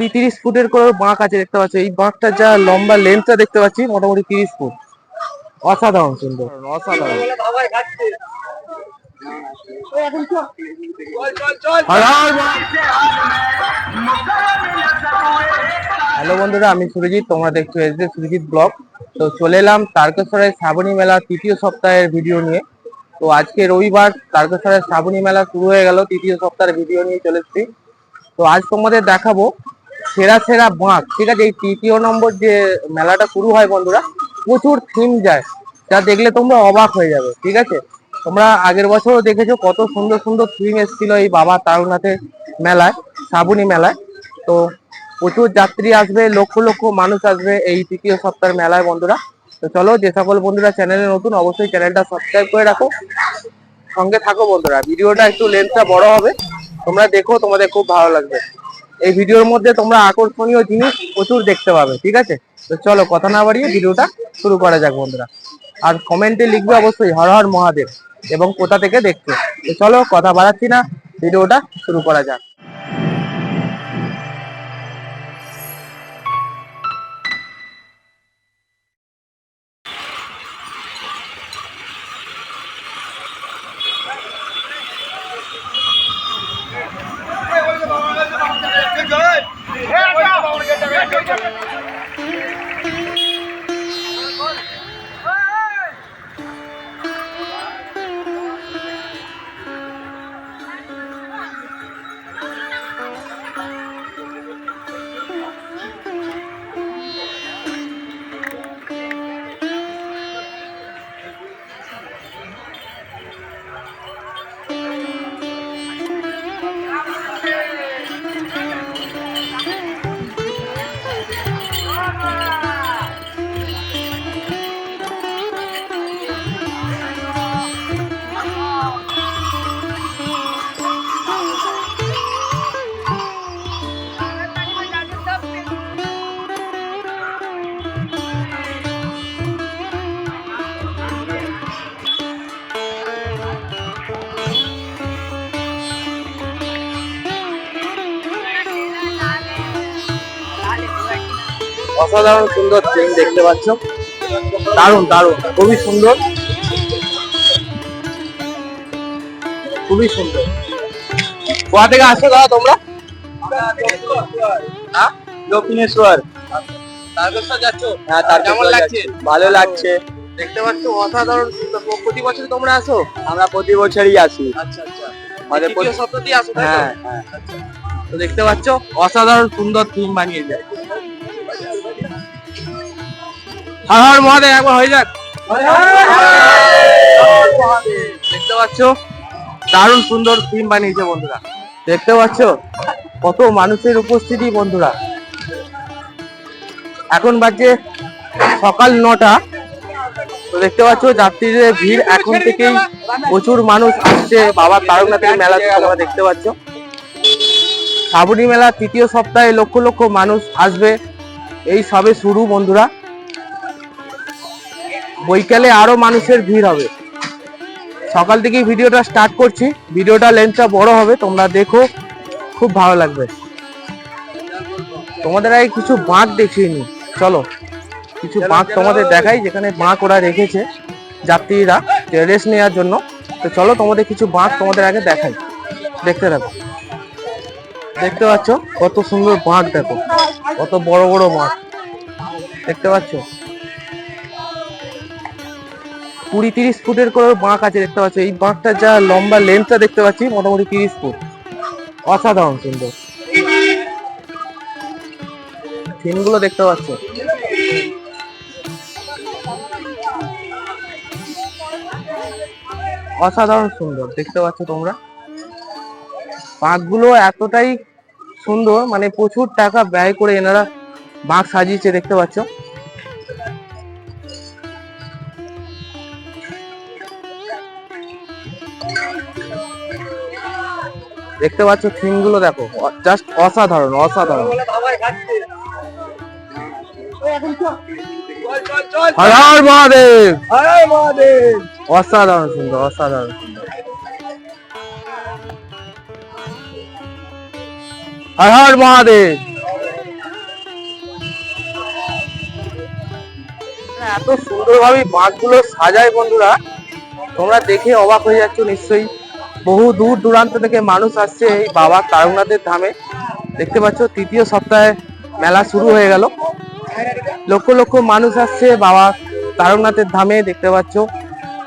কুড়ি তিরিশ ফুটের করে বাঁক আছে দেখতে পাচ্ছি। এই বাঁকটা যা লম্বা লেন্থটা দেখতে পাচ্ছি মোটামুটি তিরিশ ফুট। অসাধারণ সুন্দর। অসাধারণ। হ্যালো বন্ধুরা আমি সুরজিৎ তোমরা দেখছ এসডি সুরজিৎ ব্লগ। তো চলে এলাম তারকেশ্বরের শ্রাবণী মেলা তৃতীয় সপ্তাহের ভিডিও নিয়ে। তো আজকে রবিবার তারকেশ্বরের শ্রাবণী মেলা শুরু হয়ে গেল তৃতীয় সপ্তাহের ভিডিও নিয়ে চলে এসেছি। তো আজ তোমাদের দেখাবো সেরা সেরা বাঁক। ঠিক আছে, এই তৃতীয় নম্বর যে মেলাটা শুরু হয় বন্ধুরা, প্রচুর থিম যায়। যা দেখলে তোমরা অবাক হয়ে যাবে, ঠিক আছে? তোমরা আগের বছরও দেখেছ কত সুন্দর সুন্দর থিম এসেছিল এই বাবা তারকনাথের মেলায়, শ্রাবণী মেলায়। তো প্রচুর যাত্রী আসবে, লক্ষ লক্ষ মানুষ আসবে এই তৃতীয় সপ্তাহের মেলায় বন্ধুরা। তো চলো, যে সকল বন্ধুরা চ্যানেলে নতুন, অবশ্যই চ্যানেলটা সাবস্ক্রাইব করে রাখো। সঙ্গে থাকো বন্ধুরা, ভিডিওটা একটু লেন্থটা বড় হবে। তোমরা দেখো, তোমাদের খুব ভালো লাগবে। এই ভিডিওর মধ্যে তোমরা আকর্ষণীয় জিনিস প্রচুর দেখতে পাবে, ঠিক আছে? তো চলো কথা না বাড়িয়ে ভিডিওটা শুরু করা যাক বন্ধুরা। আর কমেন্টে লিখবে অবশ্যই হর হর মহাদেব এবং কোথা থেকে দেখতে তো চলো কথা বাড়াচ্ছি না, ভিডিওটা শুরু করা যাক। অসাধারণ সুন্দর ট্রেন দেখতে পাচ্ছ। দারুণ দারুণ খুবই সুন্দর। খুবই সুন্দর। কোথা থেকে আসছো দাদা তোমরা? হ্যাঁ? দক্ষিণেশ্বর। হ্যাঁ ভালো লাগছে। দেখতে পাচ্ছ অসাধারণ প্রতি বছর তোমরা আসো? আমরা প্রতি বছরই আসি। আচ্ছা আচ্ছা। আমাদের সপ্তাহতেই আসো হ্যাঁ হ্যাঁ। তো দেখতে পাচ্ছ অসাধারণ সুন্দর থিম বানিয়ে যায়। হর হর মহাদেব একবার হয়ে যাক দেখতে পাচ্ছ? দারুণ সুন্দর থিম বানিয়েছে বন্ধুরা। দেখতে পাচ্ছ? কত মানুষের উপস্থিতি বন্ধুরা। এখন বাজে সকাল নটা। তো দেখতে পাচ্ছ যাত্রীদের ভিড় এখন থেকেই প্রচুর মানুষ আসছে। বাবা তারকনাথের মেলা তোমরা দেখতে পাচ্ছ। শ্রাবণী মেলা তৃতীয় সপ্তাহে লক্ষ লক্ষ মানুষ আসবে। এই সবে শুরু বন্ধুরা। বৈকালে আরও মানুষের ভিড় হবে। সকাল থেকেই ভিডিওটা স্টার্ট করছি। ভিডিওটা লেন্থটা বড় হবে, তোমরা দেখো, খুব ভালো লাগবে। তোমাদের আগে কিছু বাঁক দেখিয়ে চলো, কিছু বাঁক তোমাদের দেখাই, যেখানে বাঁক ওরা রেখেছে যাত্রীরা রেস্ট নেওয়ার জন্য। তো চলো, তোমাদের কিছু বাঁক তোমাদের আগে দেখাই। দেখতে থাকো। দেখতে পাচ্ছ? কত সুন্দর বাঁক দেখো। কত বড় বড় বাঁক দেখতে পাচ্ছ? কুড়ি তিরিশ ফুটের করে বাঁক আছে, দেখতে পাচ্ছ। এই বাঁকটা যা লম্বা লেন্থটা দেখতে পাচ্ছি, মোটামুটি তিরিশ ফুট। অসাধারণ সুন্দর থিমগুলো দেখতে পাচ্ছ। অসাধারণ সুন্দর, দেখতে পাচ্ছ তোমরা। বাঁকগুলো এতটাই সুন্দর মানে প্রচুর টাকা ব্যয় করে এনারা বাঁক সাজিয়েছে, দেখতে পাচ্ছ। দেখতে পাচ্ছ থিমগুলো দেখো জাস্ট অসাধারণ অসাধারণ। হর হর মহাদেব! অসাধারণ সুন্দর অসাধারণ সুন্দর। হর হর মহাদেব! এত সুন্দরভাবে বাঁকগুলো সাজায় বন্ধুরা, তোমরা দেখে অবাক হয়ে যাচ্ছ নিশ্চয়ই। বহু দূর দূরান্ত থেকে মানুষ আসছে এই বাবা তারকনাথের ধামে। দেখতে পাচ্ছ, তৃতীয় সপ্তাহে মেলা শুরু হয়ে গেল। লক্ষ লক্ষ মানুষ আসছে বাবা তারকনাথের ধামে, দেখতে পাচ্ছ।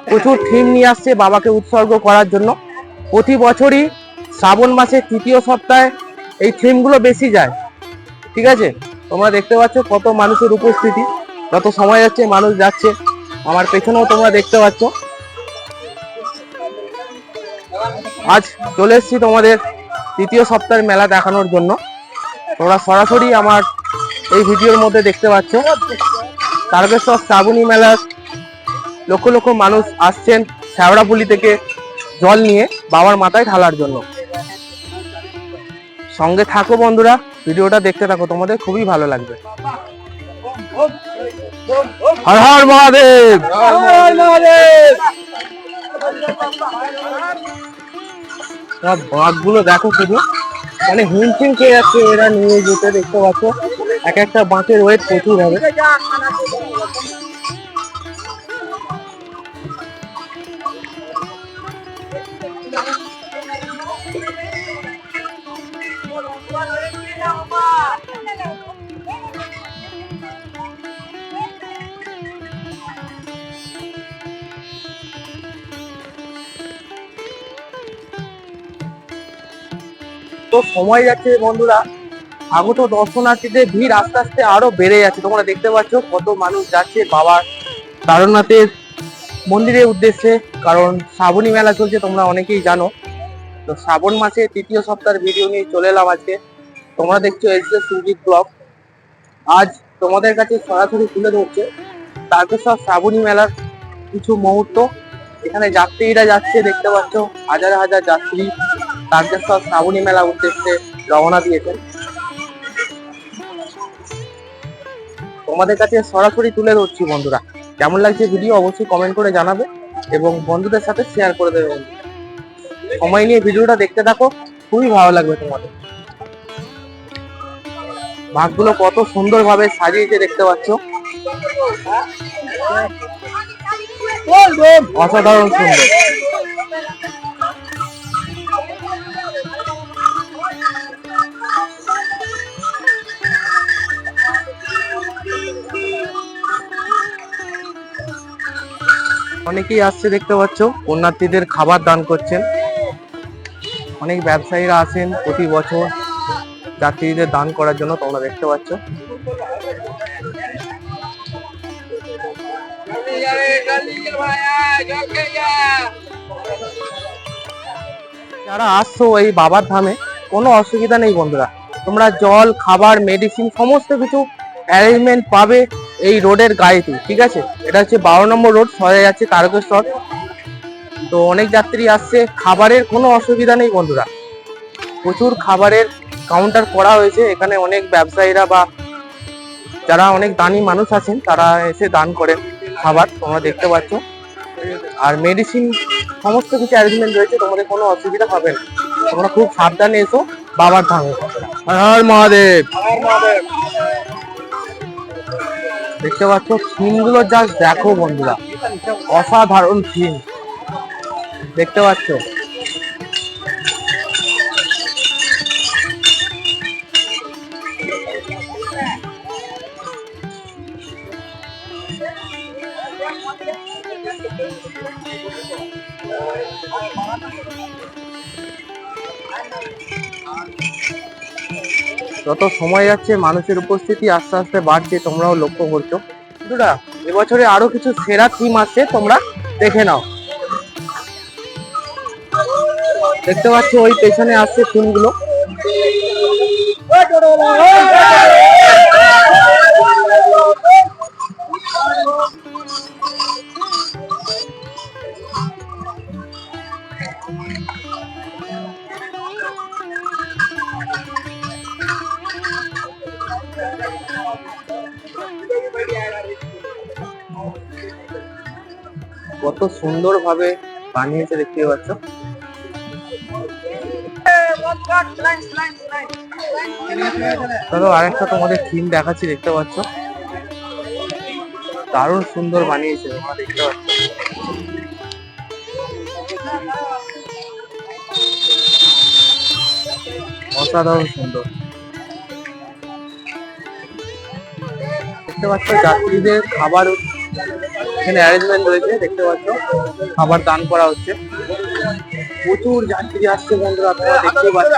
প্রচুর থিম নিয়ে আসছে বাবাকে উৎসর্গ করার জন্য। প্রতি বছরই শ্রাবণ মাসে তৃতীয় সপ্তাহে এই থিমগুলো বেশি যায়। ঠিক আছে? তোমরা দেখতে পাচ্ছ কত মানুষের উপস্থিতি। যত সময় যাচ্ছে, মানুষ যাচ্ছে। আমার পেছনেও তোমরা দেখতে পাচ্ছ। আজ চলে এসেছি তোমাদের তৃতীয় সপ্তাহের মেলা দেখানোর জন্য। তোমরা সরাসরি আমার এই ভিডিওর মধ্যে দেখতে পাচ্ছ। তারকেশ্বর শ্রাবণী মেলার লক্ষ লক্ষ মানুষ আসছেন শ্যাওড়াপুলি থেকে জল নিয়ে বাবার মাথায় ঢালার জন্য। সঙ্গে থাকো বন্ধুরা, ভিডিওটা দেখতে থাকো, তোমাদের খুবই ভালো লাগবে। হর হর মহাদেব! বাঘগুলো দেখো শুধু। মানে হিমশিম খেয়ে যাচ্ছে এরা নিয়ে যেতে, দেখতে পাচ্ছ? এক একটা বাঁকের ওয়েট প্রচুর হবে। তো সময় যাচ্ছে বন্ধুরা। আগত দর্শনার্থীদের ভিড় আস্তে আস্তে আরও বেড়ে যাচ্ছে। তোমরা দেখতে পাচ্ছ কত মানুষ যাচ্ছে বাবার তারনাথের মন্দিরের উদ্দেশ্যে। কারণ শ্রাবণী মেলা চলছে, তোমরা অনেকেই জানো। তো শ্রাবণ মাসে তৃতীয় সপ্তাহের ভিডিও নিয়ে চলে এলাম আজকে। তোমরা দেখছ এসে সুজিত ব্লগ। আজ তোমাদের কাছে সরাসরি তুলে ধরছে তারকেশ্বর শ্রাবণী মেলার কিছু মুহূর্ত। এখানে যাত্রীরা যাচ্ছে, দেখতে পাচ্ছ হাজার হাজার যাত্রী। তারকেশ্বর শ্রাবণী মেলা উদ্দেশ্যে রওনা দিয়েছেন। তোমাদের কাছে সরাসরি তুলে ধরছি বন্ধুরা। কেমন লাগছে ভিডিও অবশ্যই কমেন্ট করে জানাবে এবং বন্ধুদের সাথে শেয়ার করে দেবে সময় নিয়ে ভিডিওটা দেখতে থাকো, খুবই ভালো লাগবে তোমাদের। ভাগগুলো কত সুন্দরভাবে সাজিয়েছে দেখতে পাচ্ছ। অসাধারণ সুন্দর। অনেকেই আসছে দেখতে পাচ্ছ। পুণ্যার্থীদের খাবার দান করছেন। অনেক ব্যবসায়ীরা আসেন প্রতি বছর যাত্রীদের দান করার জন্য তোমরা দেখতে পাচ্ছ। যারা আসছো এই বাবার ধামে, কোনো অসুবিধা নেই বন্ধুরা। তোমরা জল, খাবার মেডিসিন সমস্ত কিছু অ্যারেঞ্জমেন্ট পাবে। এই রোডের গায়েতে ঠিক আছে? এটা হচ্ছে বারো নম্বর রোড সরে যাচ্ছে তারকেশ্বর। তো অনেক যাত্রী আসছে খাবারের কোনো অসুবিধা নেই বন্ধুরা। প্রচুর খাবারের কাউন্টার করা হয়েছে এখানে অনেক ব্যবসায়ীরা বা যারা অনেক দানি মানুষ আছেন তারা এসে দান করেন খাবার তোমরা দেখতে পাচ্ছ। আর মেডিসিন সমস্ত কিছু অ্যারেঞ্জমেন্ট রয়েছে তোমাদের কোনো অসুবিধা হবে না। তোমরা খুব সাবধানে এসো বাবার ধামে হর হর মহাদেব। দেখতে পাচ্ছ থিমগুলো জাস্ট দেখো বন্ধুরা। অসাধারণ থিম দেখতে পাচ্ছ? যত সময় যাচ্ছে, মানুষের উপস্থিতি আস্তে আস্তে বাড়ছে, তোমরাও লক্ষ্য করছ। বন্ধুরা, এবছরে আরও কিছু সেরা থিম আছে তোমরা দেখে নাও। দেখতে পাচ্ছ, ওই পেছনে আসছে থিম সুন্দর ভাবে বানিয়েছে দেখতে পাচ্ছ। চলো, আরেকটা তোমাদের থিম দেখাচ্ছি, দেখতে পাচ্ছ? দারুণ সুন্দর বানিয়েছে, তোমরা দেখতে পাচ্ছ। অসাধারণ সুন্দর। দেখতে পাচ্ছ, যাত্রীদের খাবার এখানে অ্যারেঞ্জমেন্ট রয়েছে, দেখতে পাচ্ছ। খাবার দান করা হচ্ছে। প্রচুর যাত্রী আসছে বন্ধুরা তোমরা দেখতে পাচ্ছ।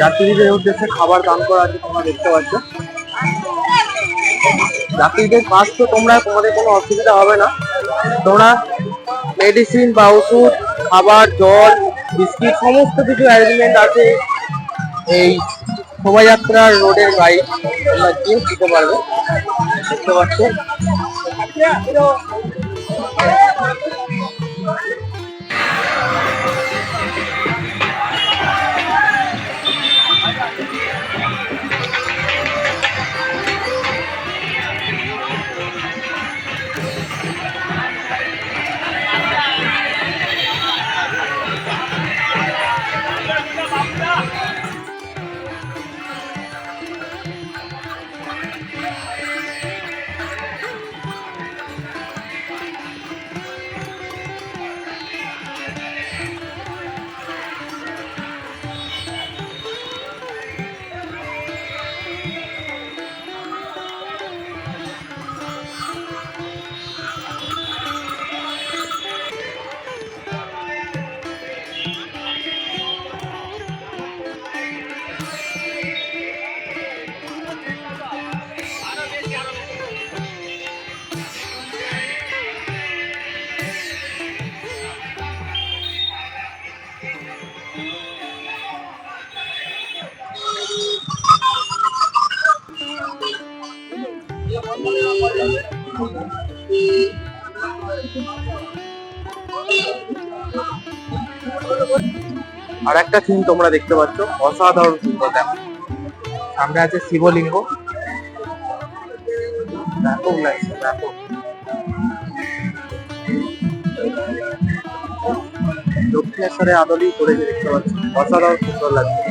যাত্রীদের উদ্দেশ্যে খাবার দান করা আছে, তোমরা দেখতে পাচ্ছ। যাত্রীদের পাস তো তোমরা, তোমাদের কোনো অসুবিধা হবে না। তোমরা মেডিসিন বা ওষুধ, খাবার, জল, বিস্কিট, সমস্ত কিছু অ্যারেঞ্জমেন্ট আছে এই শোভাযাত্রার রোডের গাড়ি তোমরা গিয়ে দিতে পারবে। দেখতে পাচ্ছ একটা থিম তোমরা দেখতে পাচ্ছ। অসাধারণ সুন্দর দেখো সামনে আছে শিবলিঙ্গ। ব্যাপক লাগছে ব্যাপক। দক্ষিণেশ্বরে আদলি করেছে দেখতে পাচ্ছ। অসাধারণ সুন্দর লাগছে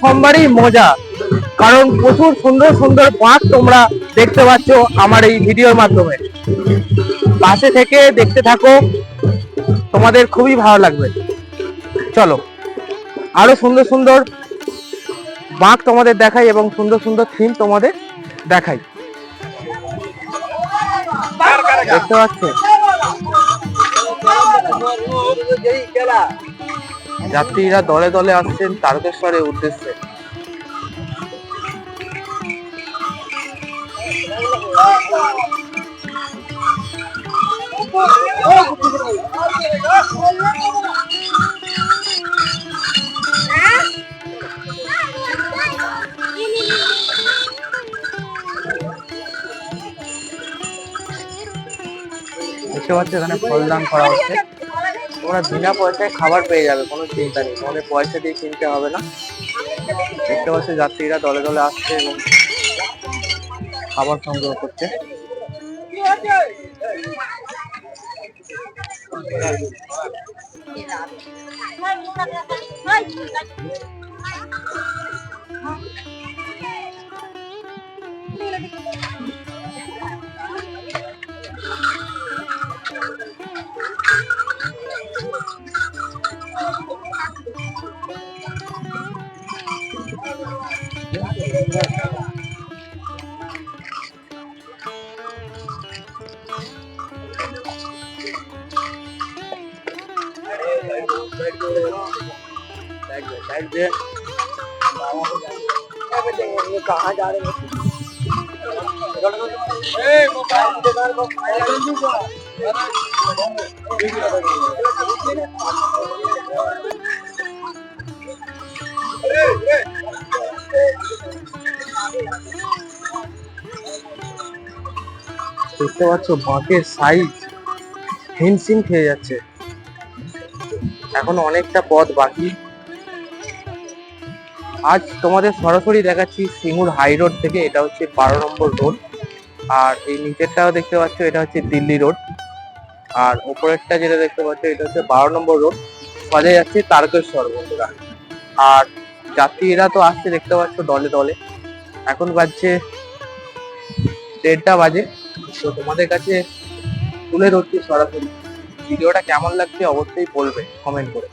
সোমবারই মজা। কারণ প্রচুর সুন্দর সুন্দর বাঁক তোমরা দেখতে পাচ্ছ আমার এই ভিডিওর মাধ্যমে। পাশে থেকে দেখতে থাকো, তোমাদের খুবই ভালো লাগবে। চলো, আরও সুন্দর সুন্দর বাঁক তোমাদের দেখাই এবং সুন্দর সুন্দর থিম তোমাদের দেখাই। দেখতে পাচ্ছ? যাত্রীরা দলে দলে আসছেন তারকেশ্বরের উদ্দেশ্যে। দেখতে পাচ্ছ এখানে ফলদান করা হচ্ছে। তোমরা বিনা পয়সায় খাবার পেয়ে যাবে কোনো চিন্তা নেই তোমাদের পয়সা দিয়ে কিনতে হবে না দেখতে পাচ্ছি যাত্রীরা দলে দলে আসছে এবং খাবার সংগ্রহ করছে পাচ্ছ বাঁকের সাইজ হিমশিম খেয়ে যাচ্ছে। এখন অনেকটা পথ বাকি। আজ তোমাদের সরাসরি দেখাচ্ছি সিঙ্গুর হাই রোড থেকে, এটা হচ্ছে বারো নম্বর রোড আর এই নিচেরটাও দেখতে পাচ্ছ, এটা হচ্ছে দিল্লি রোড আর ওপরেরটা যেটা দেখতে পাচ্ছ, এটা হচ্ছে বারো নম্বর রোড সোজা যাচ্ছে তারকেশ্বর বন্ধুরা। আর যাত্রীরা তো আসছে, দেখতে পাচ্ছ দলে দলে। এখন বাজছে দেড়টা বাজে। তো তোমাদের কাছে তুলে ধরছি সরাসরি। ভিডিওটা কেমন লাগছে অবশ্যই বলবে কমেন্ট করে।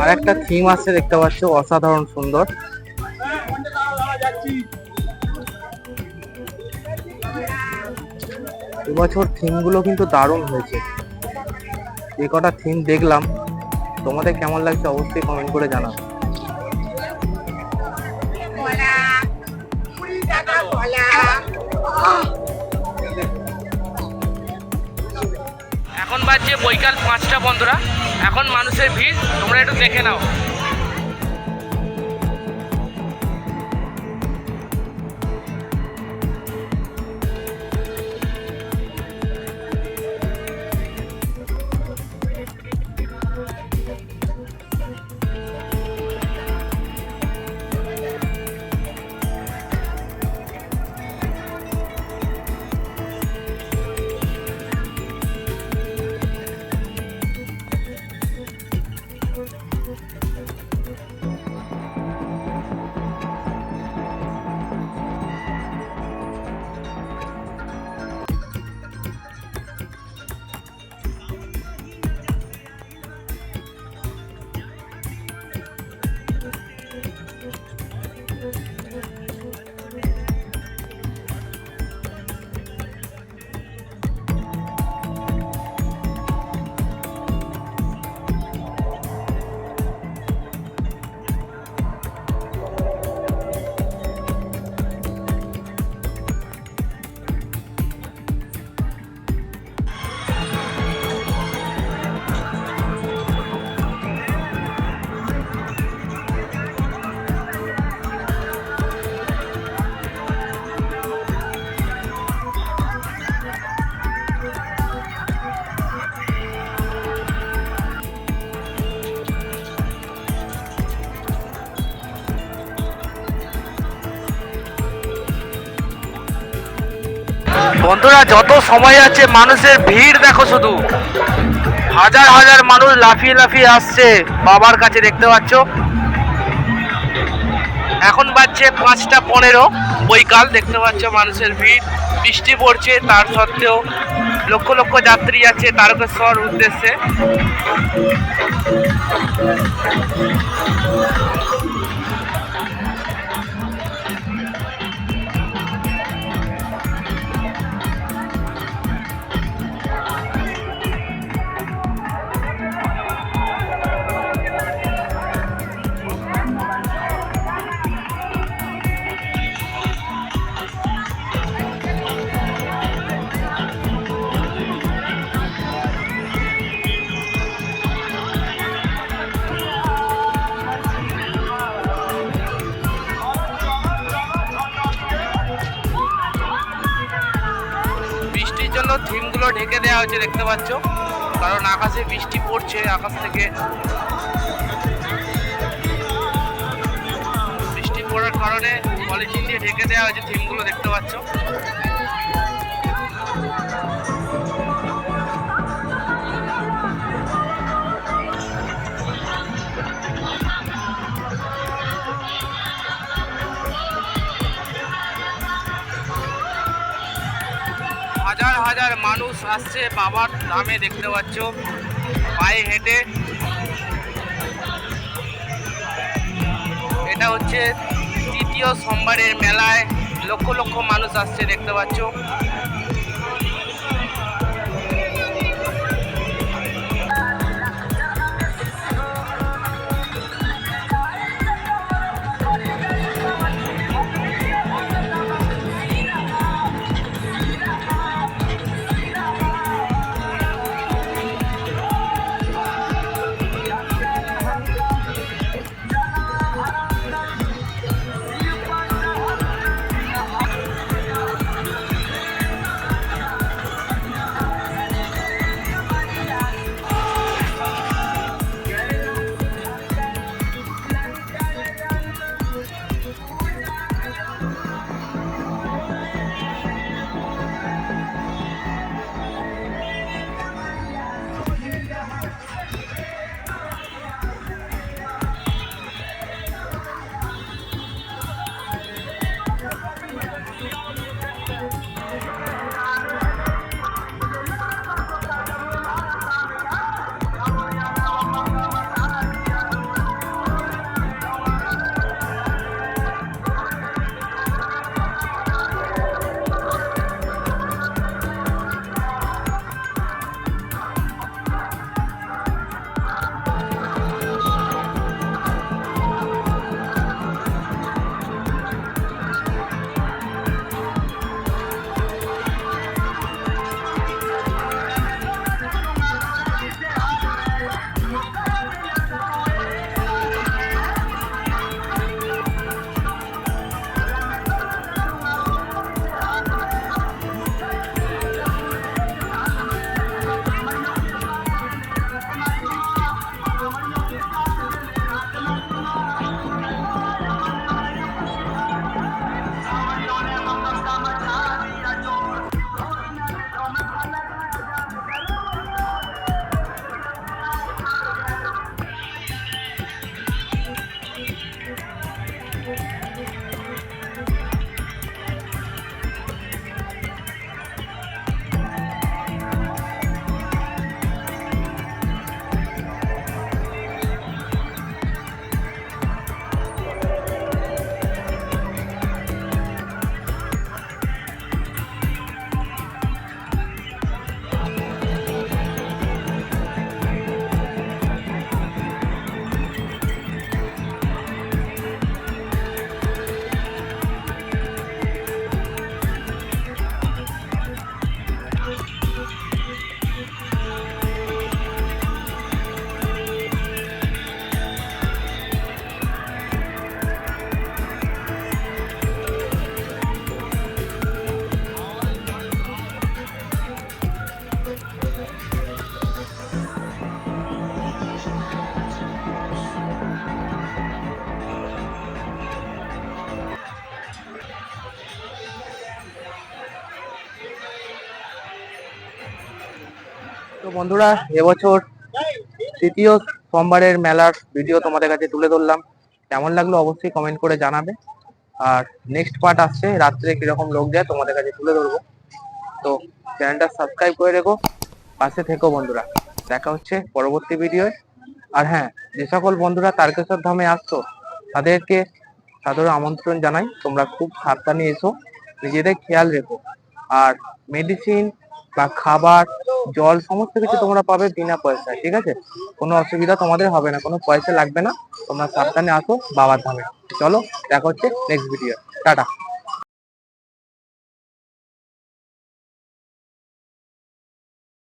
আর একটা থিম আছে দেখতে পাচ্ছ, অসাধারণ সুন্দর। এবছর থিমগুলো কিন্তু দারুণ হয়েছে। যে কটা থিম দেখলাম। তোমাদের কেমন লাগছে অবশ্যই কমেন্ট করে জানাও এখন বাজছে বৈকাল পাঁচটা বন্ধুরা। এখন মানুষের ভিড় তোমরা একটু দেখে নাও। বন্ধুরা, যত সময় আছে, মানুষের ভিড় দেখো শুধু। হাজার হাজার মানুষ লাফিয়ে লাফিয়ে আসছে, বাবার কাছে দেখতে পাচ্ছ। এখন বাজছে পাঁচটা পনেরো, বৈকাল, দেখতে পাচ্ছ মানুষের ভিড়। বৃষ্টি পড়ছে, তার সত্ত্বেও লক্ষ লক্ষ যাত্রী যাচ্ছে তারকেশ্বর উদ্দেশ্যে। থিমগুলো ঢেকে দেওয়া হয়েছে, দেখতে পাচ্ছ। কারণ আকাশে বৃষ্টি পড়ছে আকাশ থেকে। বৃষ্টি পড়ার কারণে পলিথিন দিয়ে ঢেকে দেওয়া হয়েছে থিমগুলো দেখতে পাচ্ছ। হাজার হাজার মানুষ আসছে বাবার ধামে দেখতে পাচ্ছ, পায়ে হেঁটে। এটা হচ্ছে তৃতীয় সোমবারের মেলায় লক্ষ লক্ষ মানুষ আসছে, দেখতে পাচ্ছ। তো বন্ধুরা, এবছর তৃতীয় সোমবারের মেলার ভিডিও তোমাদের কাছে তুলে ধরলাম। কেমন লাগল অবশ্যই কমেন্ট করে জানাবে। আর নেক্সট পার্ট আসছে, রাত্রে কীরকম লোক যায় তোমাদের কাছে তুলে ধরবো। তো চ্যানেলটা সাবস্ক্রাইব করে রেখো। পাশে থেকো বন্ধুরা। দেখা হচ্ছে পরবর্তী ভিডিওয় আর হ্যাঁ যে সকল বন্ধুরা তারকেশ্বর ধামে আসছো, তাদেরকে সাদর আমন্ত্রণ জানাই। তোমরা খুব সাবধানে এসো। নিজেদের খেয়াল রেখো। আর মেডিসিন বা খাবার, জল, সমস্ত কিছু তোমরা পাবে বিনা পয়সায়, ঠিক আছে? কোনো অসুবিধা তোমাদের হবে না, কোনো পয়সা লাগবে না, তোমরা সাবধানে আসো বাবার ধামে চলো, দেখা হচ্ছে নেক্সট ভিডিও টাটা।